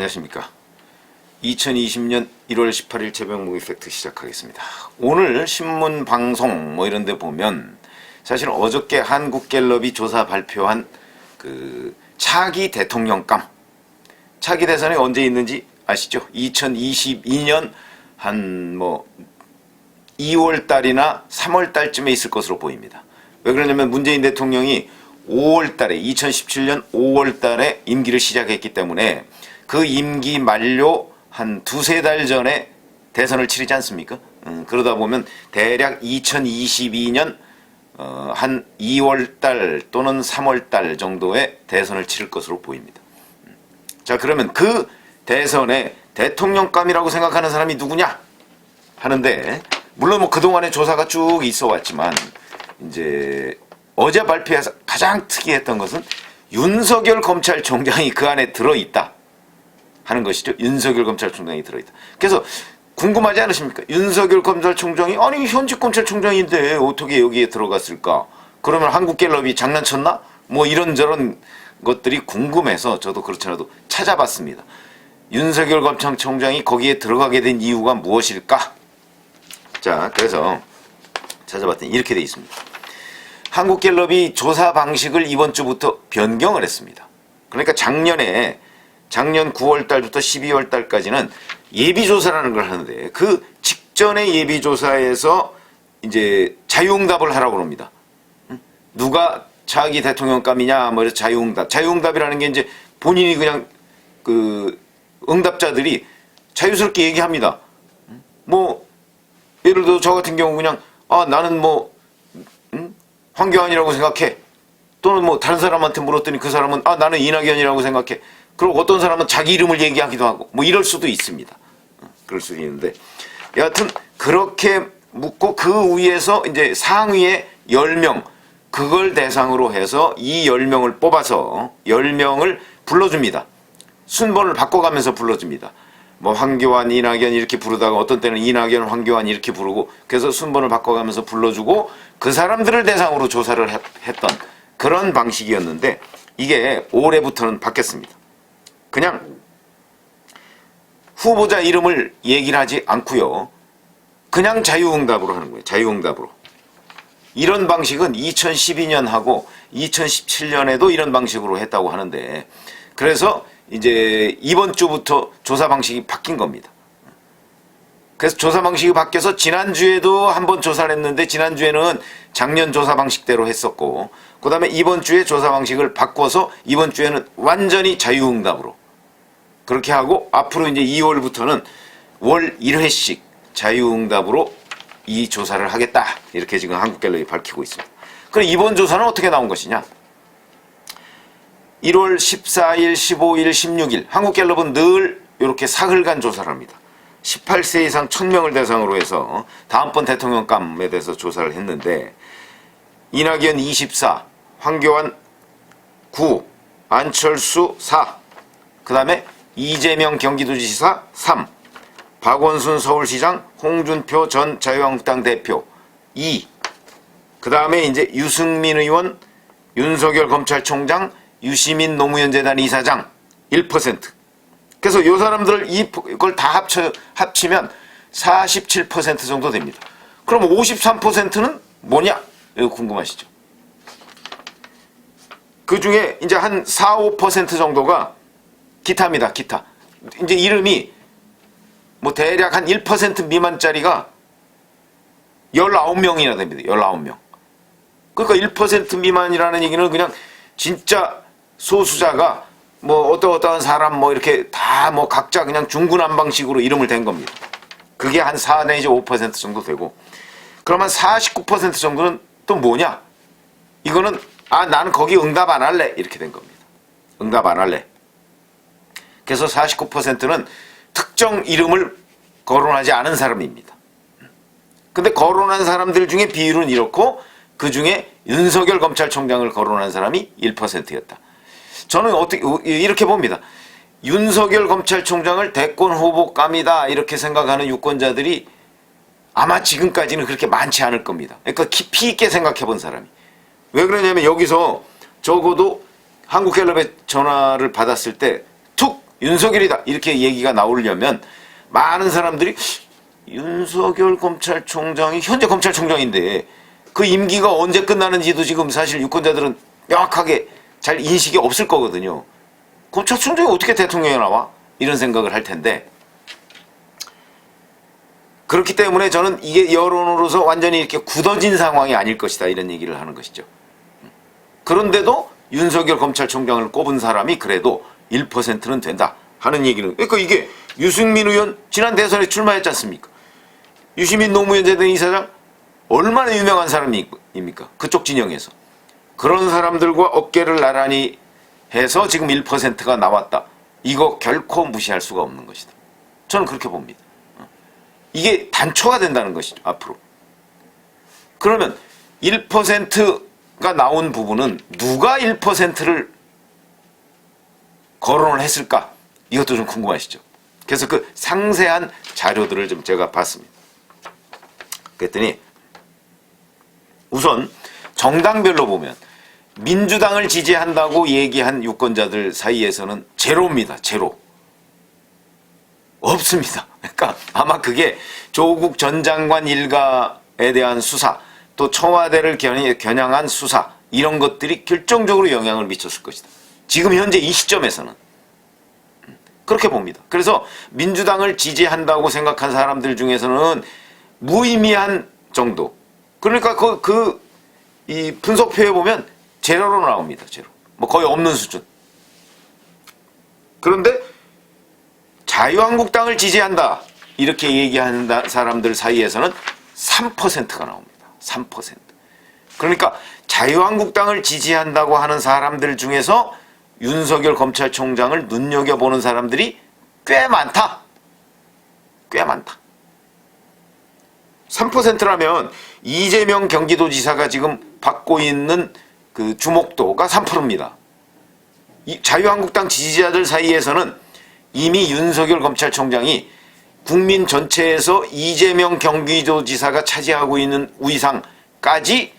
안녕하십니까. 2020년 1월 18일 새벽 무기 팩트 시작하겠습니다. 오늘 신문 방송 뭐 이런 데 보면 사실 어저께 한국갤럽이 조사 발표한 그 차기 대통령감 차기 대선이 언제 있는지 아시죠? 2022년 한 뭐 2월 달이나 3월 달쯤에 있을 것으로 보입니다. 왜 그러냐면 문재인 대통령이 5월 달에 2017년 5월 달에 임기를 시작했기 때문에 그 임기 만료 한 두세 달 전에 대선을 치르지 않습니까? 음, 그러다 보면 대략 2022년 어, 한 2월 달 또는 3월 달 정도에 대선을 치를 것으로 보입니다. 음. 자, 그러면 그 대선에 대통령감이라고 생각하는 사람이 누구냐? 하는데 물론 뭐 그동안에 조사가 쭉 있어 왔지만 이제 어제 발표해서 가장 특이했던 것은 윤석열 검찰총장이 그 안에 들어 있다 하는 것이죠. 윤석열 검찰총장이 들어 있다. 그래서 궁금하지 않으십니까? 윤석열 검찰총장이 아니 현직 검찰총장인데 어떻게 여기에 들어갔을까? 그러면 한국갤럽이 장난쳤나? 뭐 이런저런 것들이 궁금해서 저도 그렇잖아도 찾아봤습니다. 윤석열 검찰총장이 거기에 들어가게 된 이유가 무엇일까? 자, 그래서 찾아봤더니 이렇게 돼 있습니다. 한국갤럽이 조사 방식을 이번 주부터 변경을 했습니다. 그러니까 작년에 작년 9월 달부터 12월 달까지는 예비 조사라는 걸 하는데 그 직전의 예비 조사에서 이제 자유응답을 하라고 합니다. 응? 누가 차기 대통령감이냐 뭐 이래서 자유응답. 자유응답이라는 게 이제 본인이 그냥 그 응답자들이 자유스럽게 얘기합니다. 응? 뭐 예를 들어 저 같은 경우 그냥 아 나는 뭐 음? 황교안이라고 생각해. 또는 뭐 다른 사람한테 물었더니 그 사람은 아 나는 이낙연이라고 생각해. 그리고 어떤 사람은 자기 이름을 얘기하기도 하고 뭐 이럴 수도 있습니다. 어, 그럴 수도 있는데 여하튼 그렇게 묻고 그 위에서 이제 상위에 10명 그걸 대상으로 해서 이 10명을 뽑아서 10명을 불러줍니다. 순번을 바꿔가면서 불러줍니다. 뭐 황교안, 이낙연 이렇게 부르다가 어떤 때는 이낙연, 황교안 이렇게 부르고 그래서 순번을 바꿔가면서 불러주고 그 사람들을 대상으로 조사를 했- 했던 그런 방식이었는데 이게 올해부터는 바뀌었습니다. 그냥 후보자 이름을 얘기를 하지 않고요. 그냥 자유응답으로 하는 거예요. 자유응답으로. 이런 방식은 2012년하고 2017년에도 이런 방식으로 했다고 하는데 그래서 이제 이번 주부터 조사 방식이 바뀐 겁니다. 그래서 조사 방식이 바뀌어서 지난주에도 한 번 조사를 했는데 지난주에는 작년 조사 방식대로 했었고 그 다음에 이번 주에 조사 방식을 바꿔서 이번 주에는 완전히 자유응답으로 그렇게 하고 앞으로 이제 2월부터는 월 1회씩 자유응답으로 이 조사를 하겠다 이렇게 지금 한국갤럽이 밝히고 있습니다. 그럼 이번 조사는 어떻게 나온 것이냐? 1월 14일, 15일, 16일 한국갤럽은 늘 이렇게 사흘간 조사를 합니다. 18세 이상 1000명을 대상으로 해서 다음번 대통령감에 대해서 조사를 했는데 이낙연 24, 황교안 9, 안철수 4, 그 다음에 이재명 경기도지사 3, 박원순 서울시장, 홍준표 전 자유한국당 대표 2, 그 다음에 이제 유승민 의원, 윤석열 검찰총장, 유시민 노무현재단 이사장 1%. 그래서 이 사람들을 이걸 다 합쳐 합치면 47% 정도 됩니다. 그럼 53%는 뭐냐? 이거 궁금하시죠? 그 중에 이제 한 4, 5% 정도가 기타입니다. 기타. 이제 이름이 뭐 대략 한 1% 미만짜리가 19명이나 됩니다. 19명. 그러니까 1% 미만이라는 얘기는 그냥 진짜 소수자가 뭐 어떠 어떠한 사람 뭐 이렇게 다 뭐 각자 그냥 중구난방식으로 이름을 댄 겁니다. 그게 한 4 내지 5% 정도 되고 그러면 49% 정도는 또 뭐냐? 이거는 아 나는 거기 응답 안 할래 이렇게 된 겁니다. 응답 안 할래. 그래서 49%는 특정 이름을 거론하지 않은 사람입니다. 근데 거론한 사람들 중에 비율은 이렇고 그 중에 윤석열 검찰총장을 거론한 사람이 1%였다. 저는 어떻게 이렇게 봅니다. 윤석열 검찰총장을 대권 후보감이다 이렇게 생각하는 유권자들이 아마 지금까지는 그렇게 많지 않을 겁니다. 그러니까 깊이 있게 생각해 본 사람이. 왜 그러냐면 여기서 적어도 한국갤럽의 전화를 받았을 때 툭 윤석열이다 이렇게 얘기가 나오려면 많은 사람들이 윤석열 검찰총장이 현재 검찰총장인데 그 임기가 언제 끝나는지도 지금 사실 유권자들은 명확하게 잘 인식이 없을 거거든요. 검찰총장이 어떻게 대통령이 나와? 이런 생각을 할 텐데 그렇기 때문에 저는 이게 여론으로서 완전히 이렇게 굳어진 상황이 아닐 것이다 이런 얘기를 하는 것이죠. 그런데도 윤석열 검찰총장을 꼽은 사람이 그래도 1%는 된다 하는 얘기는 그러니까 이게 유승민 의원 지난 대선에 출마했지 않습니까? 유시민 노무현 재단 이사장 얼마나 유명한 사람입니까? 그쪽 진영에서 그런 사람들과 어깨를 나란히 해서 지금 1%가 나왔다. 이거 결코 무시할 수가 없는 것이다. 저는 그렇게 봅니다. 이게 단초가 된다는 것이죠, 앞으로. 그러면 1%가 나온 부분은 누가 1%를 거론을 했을까? 이것도 좀 궁금하시죠? 그래서 그 상세한 자료들을 좀 제가 봤습니다. 그랬더니 우선 정당별로 보면 민주당을 지지한다고 얘기한 유권자들 사이에서는 제로입니다. 제로. 없습니다. 그러니까 아마 그게 조국 전 장관 일가에 대한 수사, 또 청와대를 겨냥- 겨냥한 수사 이런 것들이 결정적으로 영향을 미쳤을 것이다. 지금 현재 이 시점에서는 그렇게 봅니다. 그래서 민주당을 지지한다고 생각한 사람들 중에서는 무의미한 정도. 그러니까 그, 그, 이 분석표에 보면 제로로 나옵니다. 제로. 뭐 거의 없는 수준. 그런데 자유한국당을 지지한다. 이렇게 얘기하는 다- 사람들 사이에서는 3%가 나옵니다. 3%. 그러니까 자유한국당을 지지한다고 하는 사람들 중에서 윤석열 검찰총장을 눈여겨보는 사람들이 꽤 많다. 꽤 많다. 3%라면 이재명 경기도지사가 지금 받고 있는 그 주목도가 3%입니다. 이 자유한국당 지지자들 사이에서는 이미 윤석열 검찰총장이 국민 전체에서 이재명 경기도지사가 차지하고 있는 우위상까지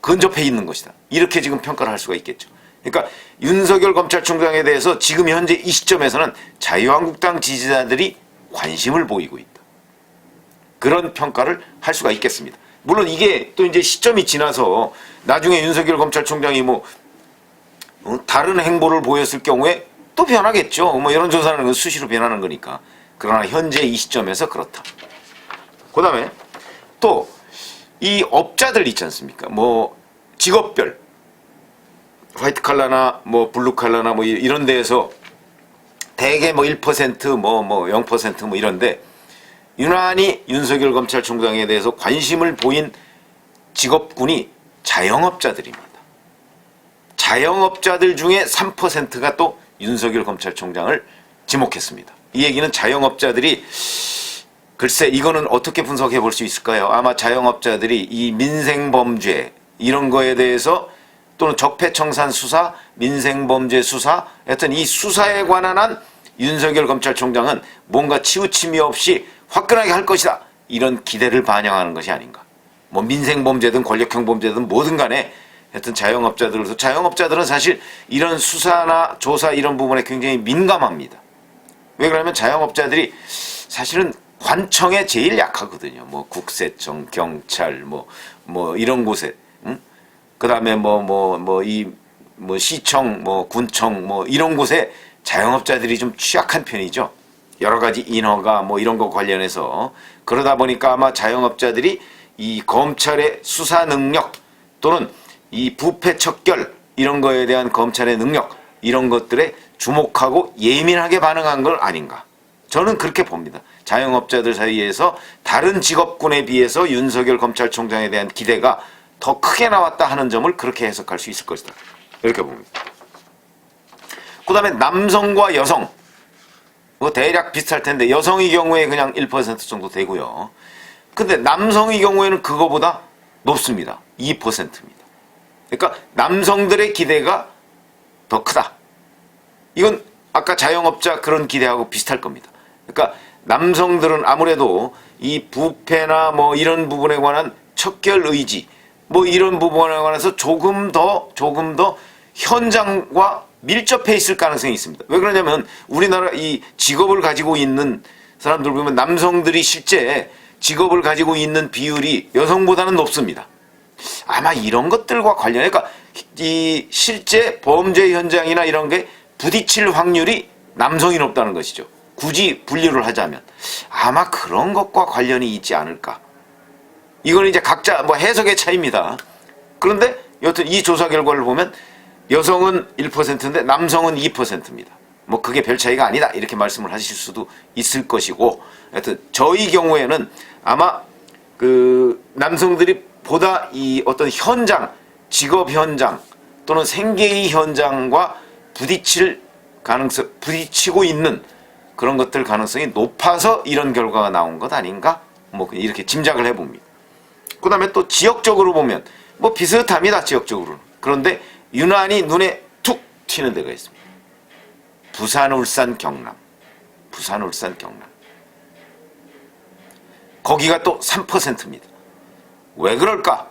근접해 있는 것이다. 이렇게 지금 평가를 할 수가 있겠죠. 그러니까 윤석열 검찰총장에 대해서 지금 현재 이 시점에서는 자유한국당 지지자들이 관심을 보이고 있다. 그런 평가를 할 수가 있겠습니다. 물론 이게 또 이제 시점이 지나서 나중에 윤석열 검찰총장이 뭐 어, 다른 행보를 보였을 경우에 또 변하겠죠. 뭐 여론조사는 건 수시로 변하는 거니까. 그러나 현재 이 시점에서 그렇다. 그 다음에 또 이 업자들 있지 않습니까? 뭐 직업별 화이트 칼라나 뭐 블루 칼라나 뭐 이- 이런 데에서 대개 뭐 1%뭐 뭐 0%뭐 이런데 유난히 윤석열 검찰 총장에 대해서 관심을 보인 직업군이 자영업자들입니다. 자영업자들 중에 3%가 또 윤석열 검찰총장을 지목했습니다. 이 얘기는 자영업자들이 글쎄 이거는 어떻게 분석해 볼 수 있을까요? 아마 자영업자들이 이 민생 범죄 이런 거에 대해서 또는 적폐청산 수사, 민생 범죄 수사, 하여튼 이 수사에 관한 한 윤석열 검찰총장은 뭔가 치우침이 없이 화끈하게 할 것이다. 이런 기대를 반영하는 것이 아닌가. 뭐 민생 범죄든 권력형 범죄든 뭐든 간에 하여튼 자영업자들로서 자영업자들은 사실 이런 수사나 조사 이런 부분에 굉장히 민감합니다. 왜 그러냐면 자영업자들이 사실은 관청에 제일 약하거든요. 뭐 국세청, 경찰, 뭐, 뭐 이런 곳에, 응? 그 다음에 뭐, 뭐, 뭐, 이, 뭐 시청, 뭐 군청, 뭐 이런 곳에 자영업자들이 좀 취약한 편이죠. 여러 가지 인허가 뭐 이런 거 관련해서 그러다 보니까 아마 자영업자들이 이 검찰의 수사 능력 또는 이 부패 척결 이런 거에 대한 검찰의 능력 이런 것들에 주목하고 예민하게 반응한 걸 아닌가. 저는 그렇게 봅니다. 자영업자들 사이에서 다른 직업군에 비해서 윤석열 검찰총장에 대한 기대가 더 크게 나왔다 하는 점을 그렇게 해석할 수 있을 것이다. 이렇게 봅니다. 그 다음에 남성과 여성. 뭐 대략 비슷할 텐데 여성의 경우에 그냥 1% 정도 되고요. 근데 남성의 경우에는 그거보다 높습니다. 2%입니다. 그러니까 남성들의 기대가 더 크다. 이건 아까 자영업자 그런 기대하고 비슷할 겁니다. 그러니까 남성들은 아무래도 이 부패나 뭐 이런 부분에 관한 척결 의지 뭐 이런 부분에 관해서 조금 더 조금 더 현장과 밀접해 있을 가능성이 있습니다. 왜 그러냐면 우리나라 이 직업을 가지고 있는 사람들 보면 남성들이 실제 직업을 가지고 있는 비율이 여성보다는 높습니다. 아마 이런 것들과 관련해 그러니까 이 실제 범죄 현장이나 이런 게 부딪힐 확률이 남성이 높다는 것이죠. 굳이 분류를 하자면 아마 그런 것과 관련이 있지 않을까. 이건 이제 각자 뭐 해석의 차이입니다. 그런데 여튼 이 조사 결과를 보면 여성은 1%인데 남성은 2%입니다. 뭐 그게 별 차이가 아니다 이렇게 말씀을 하실 수도 있을 것이고 여튼 저희 경우에는 아마 그 남성들이 보다 이 어떤 현장 직업 현장 또는 생계의 현장과 부딪힐 가능성 부딪히고 있는 그런 것들 가능성이 높아서 이런 결과가 나온 것 아닌가 뭐 이렇게 짐작을 해봅니다. 그다음에 또 지역적으로 보면 뭐 비슷합니다 지역적으로는 그런데 유난히 눈에 툭 튀는 데가 있습니다. 부산, 울산, 경남. 부산, 울산, 경남. 거기가 또 3%입니다. 왜 그럴까?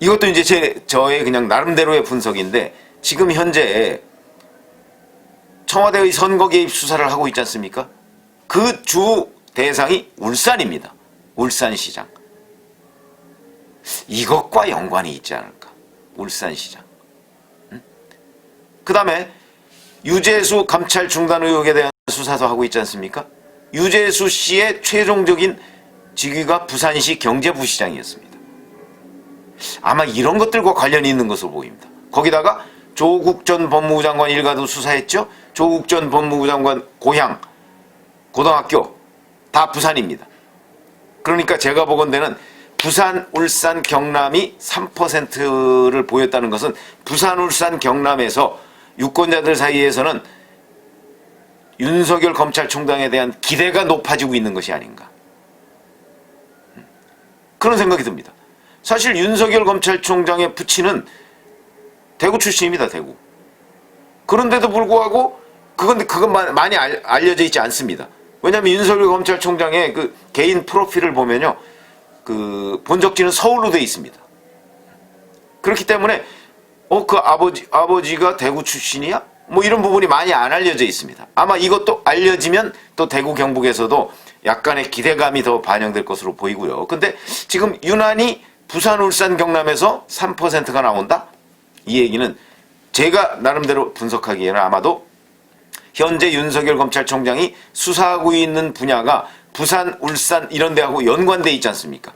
이것도 이제 제 저의 그냥 나름대로의 분석인데 지금 현재 청와대의 선거 개입 수사를 하고 있지 않습니까? 그 주 대상이 울산입니다. 울산시장. 이것과 연관이 있지 않을까? 울산시장. 그 다음에 유재수 감찰 중단 의혹에 대한 수사도 하고 있지 않습니까? 유재수 씨의 최종적인 직위가 부산시 경제부시장이었습니다. 아마 이런 것들과 관련이 있는 것으로 보입니다. 거기다가 조국 전 법무부 장관 일가도 수사했죠. 조국 전 법무부 장관 고향 고등학교 다 부산입니다. 그러니까 제가 보건대는 부산, 울산, 경남이 3%를 보였다는 것은 부산, 울산, 경남에서 유권자들 사이에서는 윤석열 검찰총장에 대한 기대가 높아지고 있는 것이 아닌가. 음. 그런 생각이 듭니다. 사실 윤석열 검찰총장의 부친은 대구 출신입니다, 대구. 그런데도 불구하고 그건 그건 마- 많이 알, 알려져 있지 않습니다. 왜냐하면 윤석열 검찰총장의 그 개인 프로필을 보면요, 그 본적지는 서울로 돼 있습니다. 그렇기 때문에 어 그 아버지 아버지가 대구 출신이야? 뭐 이런 부분이 많이 안 알려져 있습니다. 아마 이것도 알려지면 또 대구 경북에서도 약간의 기대감이 더 반영될 것으로 보이고요. 근데 지금 유난히 부산, 울산, 경남에서 3%가 나온다? 이 얘기는 제가 나름대로 분석하기에는 아마도 현재 윤석열 검찰총장이 수사하고 있는 분야가 부산, 울산 이런 데하고 연관돼 있지 않습니까?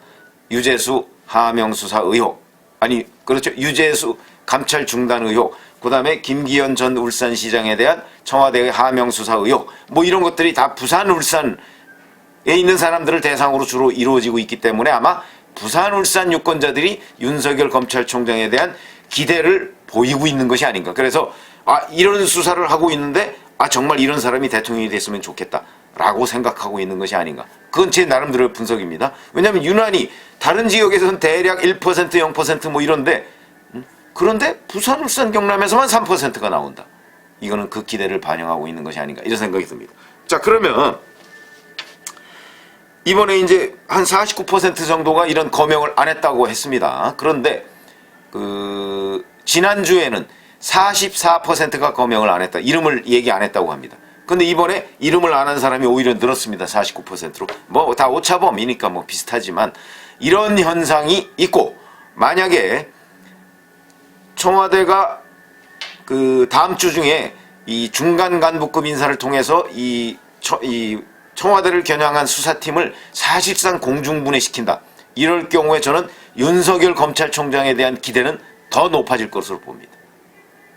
유재수 하명 수사 의혹. 아니 그렇죠. 유재수 감찰 중단 의혹. 그다음에 김기현 전 울산시장에 대한 청와대의 하명 수사 의혹. 뭐 이런 것들이 다 부산, 울산에 있는 사람들을 대상으로 주로 이루어지고 있기 때문에 아마 부산, 울산 유권자들이 윤석열 검찰총장에 대한 기대를 보이고 있는 것이 아닌가. 그래서 아 이런 수사를 하고 있는데 아 정말 이런 사람이 대통령이 됐으면 좋겠다 라고 생각하고 있는 것이 아닌가. 그건 제 나름대로의 분석입니다. 왜냐하면 유난히 다른 지역에서는 대략 1% 0%뭐 이런데 음? 그런데 부산, 울산, 경남에서만 3%가 나온다. 이거는 그 기대를 반영하고 있는 것이 아닌가 이런 생각이 듭니다. 자 그러면 이번에 이제 한 49% 정도가 이런 거명을 안 했다고 했습니다. 그런데 그 지난주에는 44%가 거명을 안 했다. 이름을 얘기 안 했다고 합니다. 근데 이번에 이름을 안 한 사람이 오히려 늘었습니다. 49%로. 뭐 다 오차범위니까 뭐 비슷하지만 이런 현상이 있고 만약에 청와대가 그 다음 주 중에 이 중간 간부급 인사를 통해서 이, 처, 이 청와대를 겨냥한 수사팀을 사실상 공중분해 시킨다. 이럴 경우에 저는 윤석열 검찰총장에 대한 기대는 더 높아질 것으로 봅니다.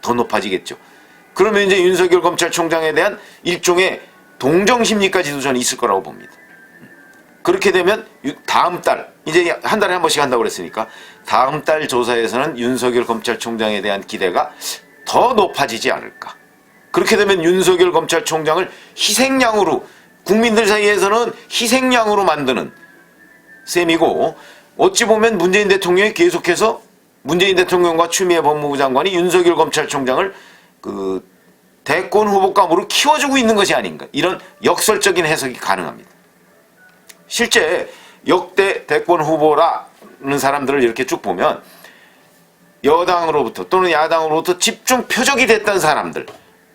더 높아지겠죠. 그러면 이제 윤석열 검찰총장에 대한 일종의 동정심리까지도 저는 있을 거라고 봅니다. 그렇게 되면 유- 다음 달 이제 한 달에 한 번씩 한다고 그랬으니까 다음 달 조사에서는 윤석열 검찰총장에 대한 기대가 더 높아지지 않을까. 그렇게 되면 윤석열 검찰총장을 희생양으로 국민들 사이에서는 희생양으로 만드는 셈이고 어찌 보면 문재인 대통령이 계속해서 문재인 대통령과 추미애 법무부 장관이 윤석열 검찰총장을 그 대권 후보감으로 키워주고 있는 것이 아닌가 이런 역설적인 해석이 가능합니다. 실제 역대 대권 후보라는 사람들을 이렇게 쭉 보면 여당으로부터 또는 야당으로부터 집중 표적이 됐던 사람들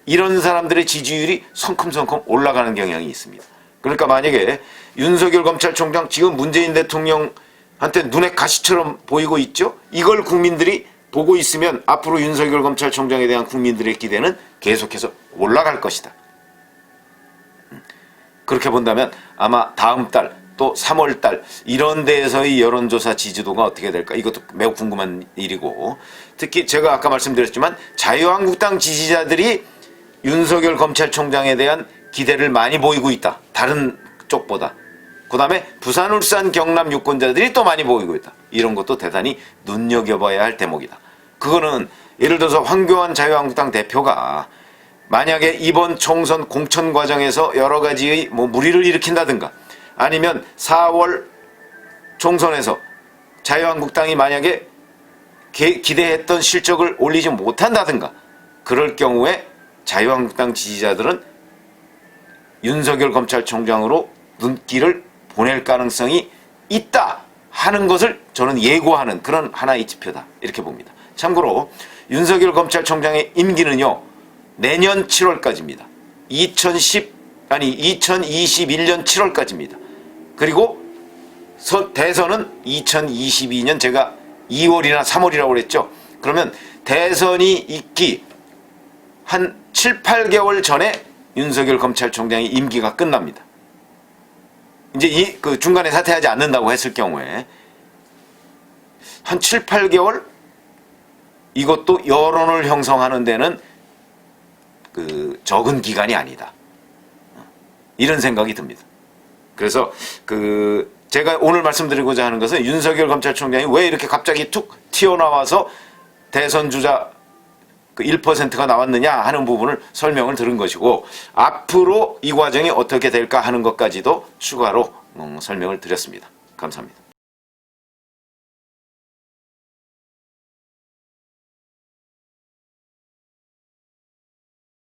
이런 사람들의 지지율이 성큼성큼 올라가는 경향이 있습니다. 그러니까 만약에 윤석열 검찰총장 지금 문재인 대통령한테 눈에 가시처럼 보이고 있죠? 이걸 국민들이 보고 있으면 앞으로 윤석열 검찰총장에 대한 국민들의 기대는 계속해서 올라갈 것이다. 음. 그렇게 본다면 아마 다음 달 또 3월 달 이런 데에서의 여론조사 지지도가 어떻게 될까 이것도 매우 궁금한 일이고 특히 제가 아까 말씀드렸지만 자유한국당 지지자들이 윤석열 검찰총장에 대한 기대를 많이 보이고 있다. 다른 쪽보다. 그 다음에 부산, 울산, 경남 유권자들이 또 많이 보이고 있다. 이런 것도 대단히 눈여겨봐야 할 대목이다. 그거는 예를 들어서 황교안 자유한국당 대표가 만약에 이번 총선 공천 과정에서 여러 가지의 뭐 무리를 일으킨다든가 아니면 4월 총선에서 자유한국당이 만약에 기- 기대했던 실적을 올리지 못한다든가 그럴 경우에 자유한국당 지지자들은 윤석열 검찰총장으로 눈길을 보낼 가능성이 있다 하는 것을 저는 예고하는 그런 하나의 지표다 이렇게 봅니다. 참고로 윤석열 검찰총장의 임기는요 내년 7월까지입니다. 2010 아니 2021년 7월까지입니다. 그리고 서- 대선은 2022년 제가 2월이나 3월이라고 그랬죠. 그러면 대선이 있기 한 7, 8개월 전에 윤석열 검찰총장의 임기가 끝납니다. 이제 이 그 중간에 사퇴하지 않는다고 했을 경우에 한 7, 8개월 이것도 여론을 형성하는 데는 그 적은 기간이 아니다. 이런 생각이 듭니다. 그래서 그 제가 오늘 말씀드리고자 하는 것은 윤석열 검찰총장이 왜 이렇게 갑자기 툭 튀어나와서 대선 주자 그 1%가 나왔느냐 하는 부분을 설명을 들은 것이고 앞으로 이 과정이 어떻게 될까 하는 것까지도 추가로 음, 설명을 드렸습니다. 감사합니다.